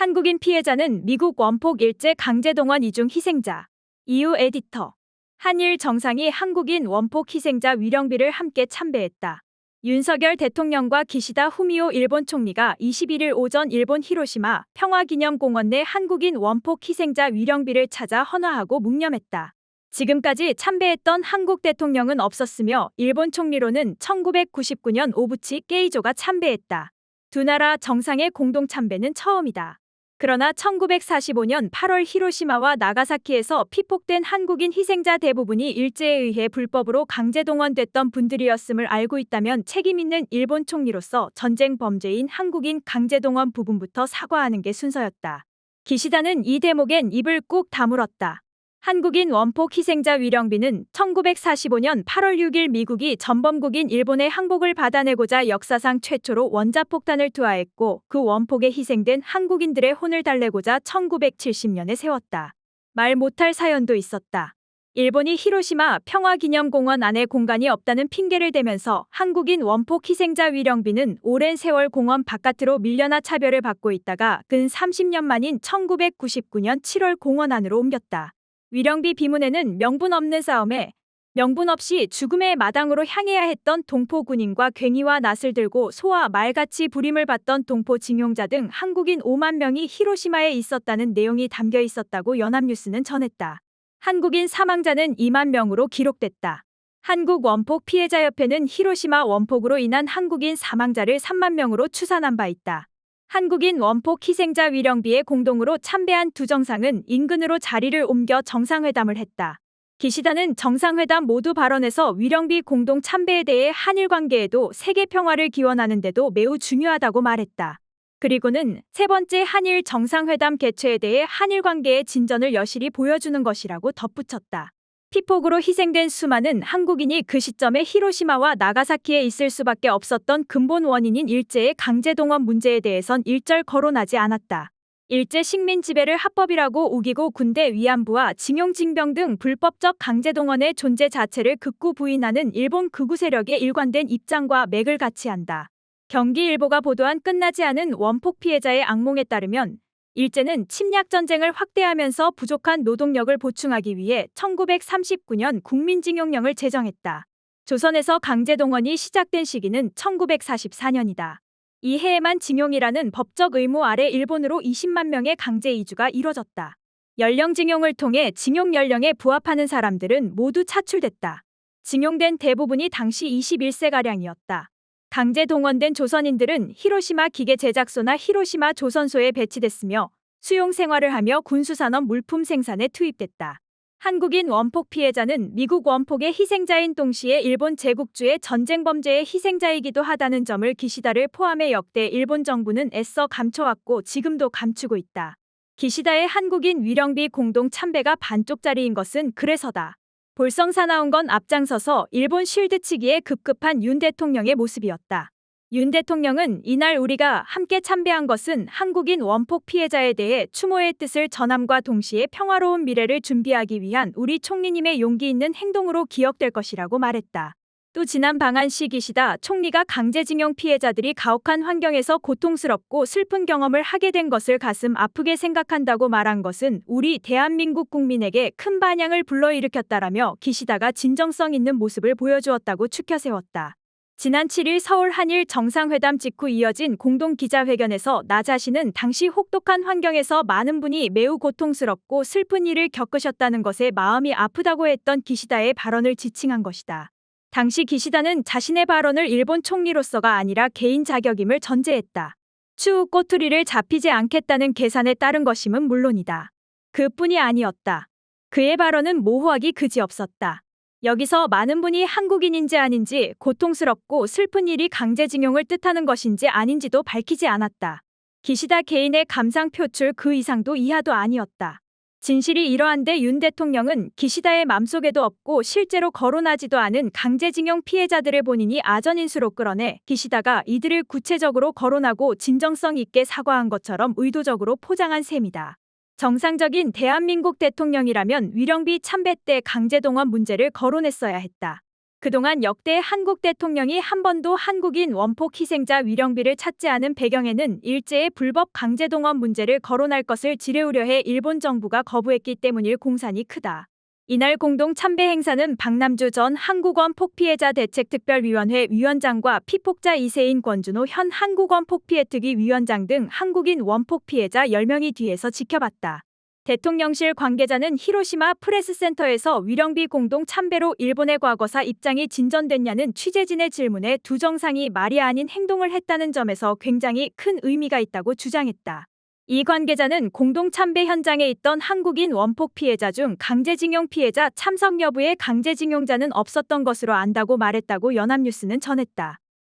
한국인 피해자는 미국 원폭 일제 강제동원 이중 희생자. 이유 에디터. 한일 정상이 한국인 원폭 희생자 위령비를 함께 참배했다. 윤석열 대통령과 기시다 후미오 일본 총리가 21일 오전 일본 히로시마 평화기념공원 내 한국인 원폭 희생자 위령비를 찾아 헌화하고 묵념했다. 지금까지 참배했던 한국 대통령은 없었으며 일본 총리로는 1999년 오부치 게이조가 참배했다. 두 나라 정상의 공동 참배는 처음이다. 그러나 1945년 8월 히로시마와 나가사키에서 피폭된 한국인 희생자 대부분이 일제에 의해 불법으로 강제 동원됐던 분들이었음을 알고 있다면 책임 있는 일본 총리로서 전쟁 범죄인 한국인 강제 동원 부분부터 사과하는 게 순서였다. 기시다는 이 대목엔 입을 꾹 다물었다. 한국인 원폭 희생자 위령비는 1945년 8월 6일 미국이 전범국인 일본의 항복을 받아내고자 역사상 최초로 원자폭탄을 투하했고 그 원폭에 희생된 한국인들의 혼을 달래고자 1970년에 세웠다. 말 못할 사연도 있었다. 일본이 히로시마 평화기념공원 안에 공간이 없다는 핑계를 대면서 한국인 원폭 희생자 위령비는 오랜 세월 공원 바깥으로 밀려나 차별을 받고 있다가 근 30년 만인 1999년 7월 공원 안으로 옮겼다. 위령비 비문에는 명분 없는 싸움에 명분 없이 죽음의 마당으로 향해야 했던 동포 군인과 괭이와 낫을 들고 소와 말같이 부림을 받던 동포 징용자 등 한국인 5만 명이 히로시마에 있었다는 내용이 담겨 있었다고 연합뉴스는 전했다. 한국인 사망자는 2만 명으로 기록됐다. 한국 원폭 피해자협회는 히로시마 원폭으로 인한 한국인 사망자를 3만 명으로 추산한 바 있다. 한국인 원폭 희생자 위령비에 공동으로 참배한 두 정상은 인근으로 자리를 옮겨 정상회담을 했다. 기시다는 정상회담 모두 발언에서 위령비 공동 참배에 대해 한일 관계에도 세계 평화를 기원하는데도 매우 중요하다고 말했다. 그리고는 세 번째 한일 정상회담 개최에 대해 한일 관계의 진전을 여실히 보여주는 것이라고 덧붙였다. 피폭으로 희생된 수많은 한국인이 그 시점에 히로시마와 나가사키에 있을 수밖에 없었던 근본 원인인 일제의 강제동원 문제에 대해선 일절 거론하지 않았다. 일제 식민 지배를 합법이라고 우기고 군대 위안부와 징용징병 등 불법적 강제동원의 존재 자체를 극구 부인하는 일본 극우 세력의 일관된 입장과 맥을 같이 한다. 경기일보가 보도한 끝나지 않은 원폭 피해자의 악몽에 따르면 일제는 침략 전쟁을 확대하면서 부족한 노동력을 보충하기 위해 1939년 국민징용령을 제정했다. 조선에서 강제 동원이 시작된 시기는 1944년이다. 이 해에만 징용이라는 법적 의무 아래 일본으로 20만 명의 강제 이주가 이뤄졌다. 연령 징용을 통해 징용 연령에 부합하는 사람들은 모두 차출됐다. 징용된 대부분이 당시 21세가량이었다. 강제 동원된 조선인들은 히로시마 기계 제작소나 히로시마 조선소에 배치됐으며 수용 생활을 하며 군수산업 물품 생산에 투입됐다. 한국인 원폭 피해자는 미국 원폭의 희생자인 동시에 일본 제국주의 전쟁 범죄의 희생자이기도 하다는 점을 기시다를 포함해 역대 일본 정부는 애써 감춰왔고 지금도 감추고 있다. 기시다의 한국인 위령비 공동 참배가 반쪽짜리인 것은 그래서다. 볼성사 나온 건 앞장서서 일본 실드치기에 급급한 윤 대통령의 모습이었다. 윤 대통령은 이날 우리가 함께 참배한 것은 한국인 원폭 피해자에 대해 추모의 뜻을 전함과 동시에 평화로운 미래를 준비하기 위한 우리 총리님의 용기 있는 행동으로 기억될 것이라고 말했다. 또 지난 방한 시 기시다 총리가 강제징용 피해자들이 가혹한 환경에서 고통스럽고 슬픈 경험을 하게 된 것을 가슴 아프게 생각한다고 말한 것은 우리 대한민국 국민에게 큰 반향을 불러일으켰다라며 기시다가 진정성 있는 모습을 보여주었다고 추켜 세웠다. 지난 7일 서울 한일 정상회담 직후 이어진 공동 기자회견에서 나 자신은 당시 혹독한 환경에서 많은 분이 매우 고통스럽고 슬픈 일을 겪으셨다는 것에 마음이 아프다고 했던 기시다의 발언을 지칭한 것이다. 당시 기시다는 자신의 발언을 일본 총리로서가 아니라 개인 자격임을 전제했다. 추후 꼬투리를 잡히지 않겠다는 계산에 따른 것임은 물론이다. 그뿐이 아니었다. 그의 발언은 모호하기 그지없었다. 여기서 많은 분이 한국인인지 아닌지 고통스럽고 슬픈 일이 강제징용을 뜻하는 것인지 아닌지도 밝히지 않았다. 기시다 개인의 감상 표출 그 이상도 이하도 아니었다. 진실이 이러한데 윤 대통령은 기시다의 맘속에도 없고 실제로 거론하지도 않은 강제징용 피해자들을 본인이 아전인수로 끌어내 기시다가 이들을 구체적으로 거론하고 진정성 있게 사과한 것처럼 의도적으로 포장한 셈이다. 정상적인 대한민국 대통령이라면 위령비 참배 때 강제동원 문제를 거론했어야 했다. 그동안 역대 한국 대통령이 한 번도 한국인 원폭 희생자 위령비를 찾지 않은 배경에는 일제의 불법 강제동원 문제를 거론할 것을 지레우려 해 일본 정부가 거부했기 때문일 공산이 크다. 이날 공동 참배 행사는 박남주 전 한국원 폭피해자 대책특별위원회 위원장과 피폭자 이세인 권준호 현 한국원 폭피해특위 위원장 등 한국인 원폭 피해자 10명이 뒤에서 지켜봤다. 대통령실 관계자는 히로시마 프레스센터에서 위령비 공동 참배로 일본의 과거사 입장이 진전됐냐는 취재진의 질문에 두 정상이 말이 아닌 행동을 했다는 점에서 굉장히 큰 의미가 있다고 주장했다. 이 관계자는 공동 참배 현장에 있던 한국인 원폭 피해자 중 강제징용 피해자 참석 여부에 강제징용자는 없었던 것으로 안다고 말했다고 연합뉴스는 전했다.